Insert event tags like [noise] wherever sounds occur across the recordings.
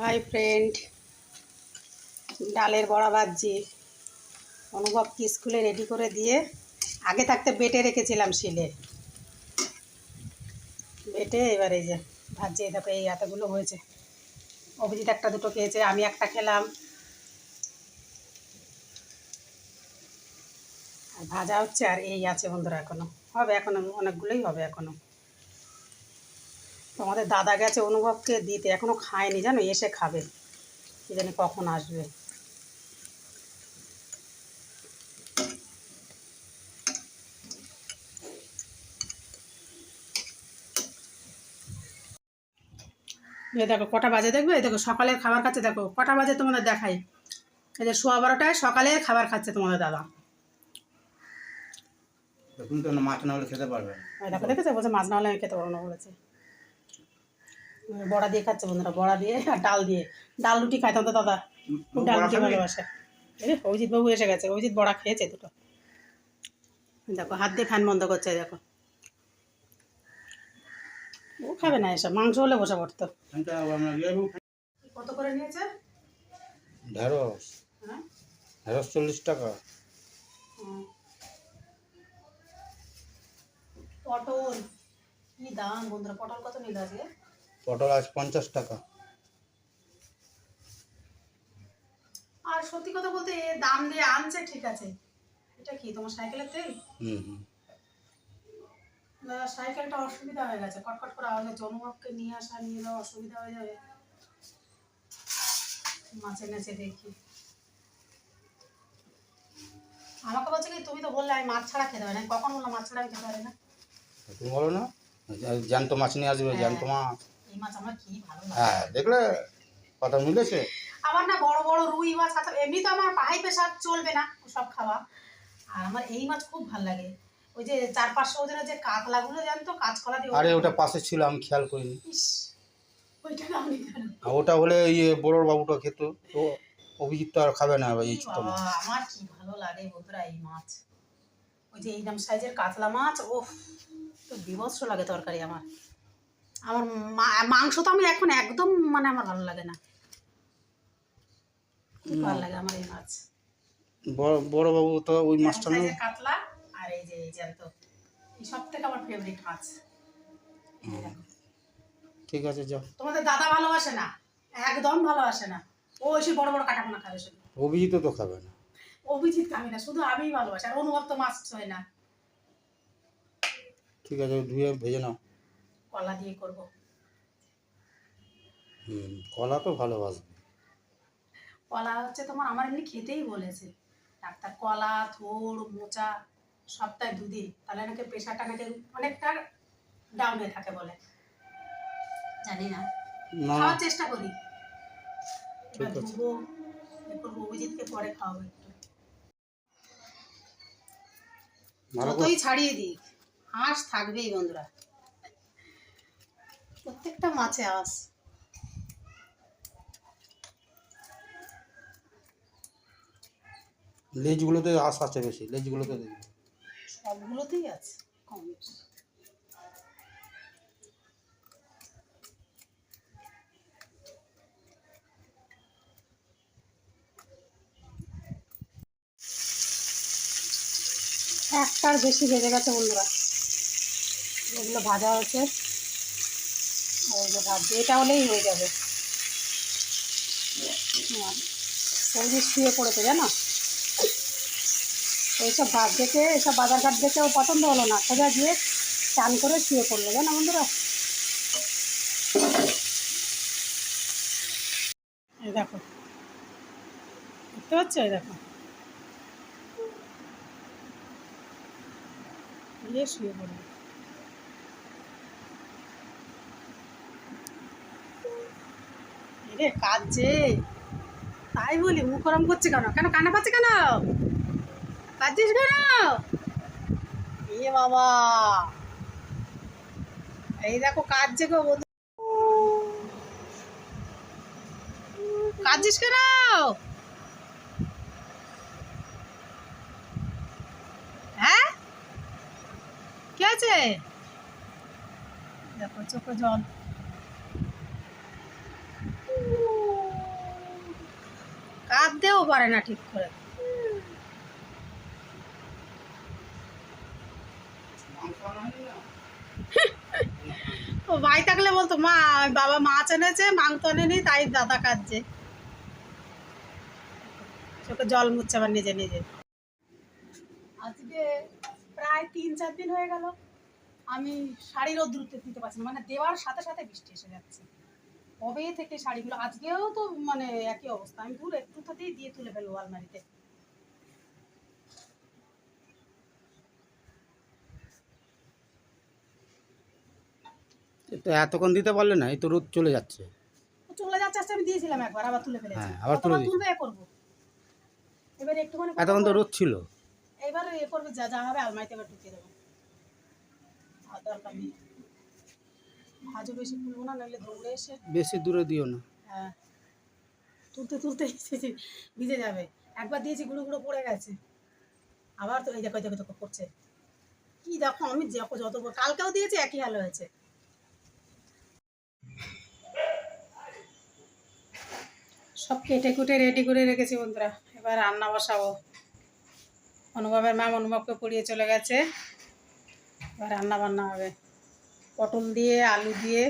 Hi friend ডালের বড়া ভাজছি। অনুভবকে স্কুলে রেডি করে দিয়ে আগে থাকতে বেটে রেখেছিলাম শিলে। বেটে এবার এই যে এই দেখো এই এতগুলো হয়েছে। অভিজিৎ একটা দুটো খেয়েছে, আমি একটা খেলাম। আর ভাজা হচ্ছে আর এই আছে বন্ধুরা এখনও। হবে এখনও, অনেকগুলোই হবে এখনও। তোমাদের দাদা গেছে অনুভবকে দিতে এখনও খায়নি জানো? এসে খাবে। কি জানি কখন আসবে। এই দেখো কটা বাজে দেখবে? এই দেখো সকালের খাবার খাচ্ছে দেখো কটা বাজে তোমাদের দেখাই। এই যে সোয়া বারোটায় সকালে খাবার খাচ্ছে তোমাদের দাদা। তুমি তো মাছ না হলে খেতে পারবে। দেখো দেখেছে? বলছে মাছ না হলে আমি খেতে পারব না বলেছে। বড়া দিয়ে খাচ্ছে বন্ধুরা বড়া দিয়ে আর ডাল দিয়ে। ডাল রুটি খায় তোমাদের দাদা ডাল রুটি ভালোবাসে। অভিজিৎ বাবু এসে গেছে অভিজিৎ বড়া খেয়েছে দুটো। দেখো হাত দিয়ে ফ্যান বন্ধ করছে দেখো। ও খাবে না এসব মাংস হলে বসে পড়তো। লেবু কত করে নিয়েছে? ঢেঁড়স। হ্যাঁ? ঢেঁড়স চল্লিশ টাকা। পটল কি দাম বন্ধুরা পটল কত নিল আজকে? পটল আজ পঞ্চাশ টাকা। আর সত্যি কথা বলতে দাম দিয়ে আনছে ঠিক আছে। এটা কি তোমার সাইকেলের তেল? হুম হুম। সাইকেলটা অসুবিধা হয়ে গেছে। কটকট করে আওয়াজ হচ্ছে অনুভবকে নিয়ে আসা নিয়ে যাওয়া অসুবিধা হয়ে যাবে। মাছে নেচে দেখি। আমাকে বলছে কি তুমি তো বললে আমি মাছ ছাড়া খেতে পারি না। কখন বললাম মাছ ছাড়া আমি খেতে পারি না? তুমি বলো না। জ্যান্ত মাছ নিয়ে আসবে জ্যান্ত মাছ। মাছ আমার কি ভালো লাগে। হ্যাঁ দেখলে কথা মিলেছে আমার না বড় বড় রুই মাছ এমনি তো আমার হাই প্রেশার চলবে না সব খাওয়া। আর আমার এই মাছ খুব ভালো লাগে। ওই যে চার পাঁচশো ওজনের যে কাতলাগুলো জানতো? কাঁচকলা দিয়ে আরে ওটা পাশে ছিল আমি খেয়াল করিনি। ওইটা আমি ওটা হলে ইয়ে বড়োর বাবুটা খেত তো অভিজিৎ তো আর খাবে না এই ছোট মাছ। আমার কি ভালো লাগে বন্ধুরা এই মাছ। ওই যে এইরকম সাইজের কাতলা মাছ ও তো বিভৎস লাগে তরকারি আমার। আমার মাংস তো আমি এখন একদম মানে আমার ভালো লাগে না। ভালো লাগে আমার এই মাছ। বড় বড় বাবু তো ওই মাছটা কাতলা আর এই যে এই জ্যান্ত এই সব থেকে আমার ফেভারিট মাছ। ঠিক আছে যাও। তোমাদের দাদা ভালোবাসে না? একদম ভালোবাসে না। ও এসে বড় বড় কাটাপোনা খাবে শুধু। অভিজিৎ তো খাবে না। অভিজিৎ খাবে না শুধু আমিই ভালোবাসি। আর অনুভব তো মাছ ছয় না। ঠিক আছে ধুয়ে ভেজে নাও। কলা দিয়ে করব। হুম কলা তো ভালোবাসবে। কলা হচ্ছে তোমার আমার এমনি খেতেই বলেছে। ডাক্তার কলা থোড় মোচা সপ্তাহে দুদিন। তাহলে নাকি প্রেশারটা নাকি অনেকটা ডাউনে থাকে বলে। জানি না। খাওয়ার চেষ্টা করি। এবার ধুবো অভিজিৎকে পরে খাওয়াবো একটু। যতই ছাড়িয়ে দিই হাঁস থাকবেই বন্ধুরা। প্রত্যেকটা মাছে হাঁস লেজগুলোতে আশ আছে বেশি লেজগুলোতে সবগুলোতেই আছে কম বেশি। একটার বেশি ভেজে গেছে বন্ধুরা। এগুলো ভাজা হয়েছে। এই যে এটা হলেই হয়ে যাবে। যে শুয়ে পড়েছে, জানো? এইসব ভাত দেখে, এইসব বাজার ঘাট দেখে ও পছন্দ হলো না। সোজা গিয়ে চান করে শুয়ে পড়ল, জানো বন্ধুরা? এই দেখো। দেখতে পাচ্ছ? এই দেখো। শুয়ে পড়ল। রে যে তাই বলি, মুখ গরম করছে কেন? কেন কান্না পাচ্ছে কেন? কাঁদছিস কেন? এ বাবা। এই দেখো, কাঁদছে গো বন্ধু। কাঁদছিস কেন? হ্যাঁ? কে আছে দেখো, চোখে জল। পারে না ঠিক করে। ও ভাই থাকলে বলতো, মা বাবা মাছ এনেছে, মাংস এনেনি তাই দাদা কাঁদছে। চোখে জল মুচ্ছে আবার নিজে নিজে। আজকে প্রায় তিন চার দিন হয়ে গেল, আমি শাড়িরও রোদ্র দিতে পারছি না মানে দেওয়ার সাথে সাথে বৃষ্টি এসে যাচ্ছে। কবে থেকে শাড়িগুলো? আজকেও তো মানে একই অবস্থা। আমি দূর একটু থাকেই দিয়ে তুলে ফেলব আলমারিতে। তো এতক্ষণ দিতে পারলে না এই তো রোদ চলে যাচ্ছে। চলে যাচ্ছে আজকে আমি দিয়েছিলাম একবার আবার তুলে ফেলেছি। হ্যাঁ, আবার তুলে তুলবে করব? এবার একটুখানি এতক্ষণ তো রোদ ছিল। এবার এ করবে যা যা হবে আলমারিতে এবার ঢুকিয়ে দেবো। দরকার নেই। ভাজও বেশি খুলবো না নাহলে দৌড়ে এসে বেশি দূরে দিও না। হ্যাঁ তুলতে তুলতে এসেছি [laughs] ভিজে যাবে। একবার দিয়েছি গুঁড়ো গুঁড়ো পড়ে গেছে। আবার তো এই দেখো দেখো দেখো করছে কি দেখো আমি যত যত কালকেও দিয়েছি একই হাল হয়েছে। সব কেটে কুটে রেডি করে রেখেছি বন্ধুরা। এবার রান্না বসাবো। অনুভবের ম্যাম অনুভবকে পড়িয়ে চলে গেছে। এবার রান্না বান্না হবে। পটল দিয়ে, আলু দিয়ে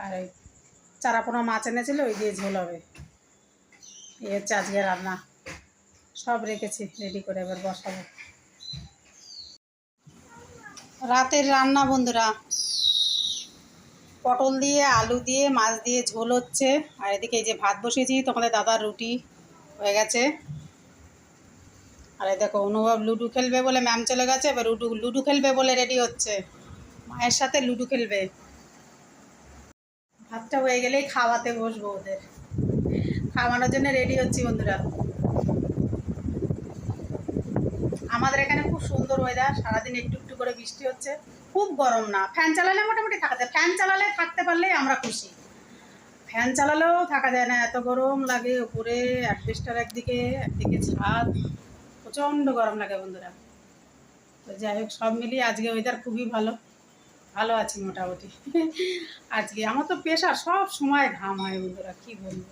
আর ওই চারাপোনা মাছ এনেছিল, ওই দিয়ে ঝোল হবে। এই হচ্ছে আজকে রান্না। সব রেখেছি রেডি করে এবার বসাবো। রাতের রান্না বন্ধুরা। পটল দিয়ে, আলু দিয়ে, মাছ দিয়ে ঝোল হচ্ছে। আর এদিকে এই যে ভাত বসিয়েছি তোমাদের দাদার রুটি হয়ে গেছে। আর দেখো, অনুভব লুডু খেলবে বলে ম্যাম চলে গেছে, এবার লুডু লুডো খেলবে বলে রেডি হচ্ছে। মায়ের সাথে লুডো খেলবে। ভাতটা হয়ে গেলেই খাওয়াতে বসবো ওদের। খাওয়ানোর জন্য রেডি হচ্ছি বন্ধুরা। আমাদের এখানে খুব সুন্দর ওয়েদার সারাদিন একটু একটু করে বৃষ্টি হচ্ছে। খুব গরম না। ফ্যান চালালে মোটামুটি থাকা যায়। ফ্যান চালালে থাকতে পারলেই আমরা খুশি। ফ্যান চালালেও থাকা যায় না। এত গরম লাগে উপরে অ্যাডভেস্টার একদিকে একদিকে ছাদ। প্রচণ্ড গরম লাগে বন্ধুরা। তো যাই হোক, সব মিলিয়ে আজকে ওয়েদার খুবই ভালো। ভালো আছি মোটামুটি। আজকে আমার তো পেশা সব সময় ঘাম হয় বন্ধুরা কী বলব?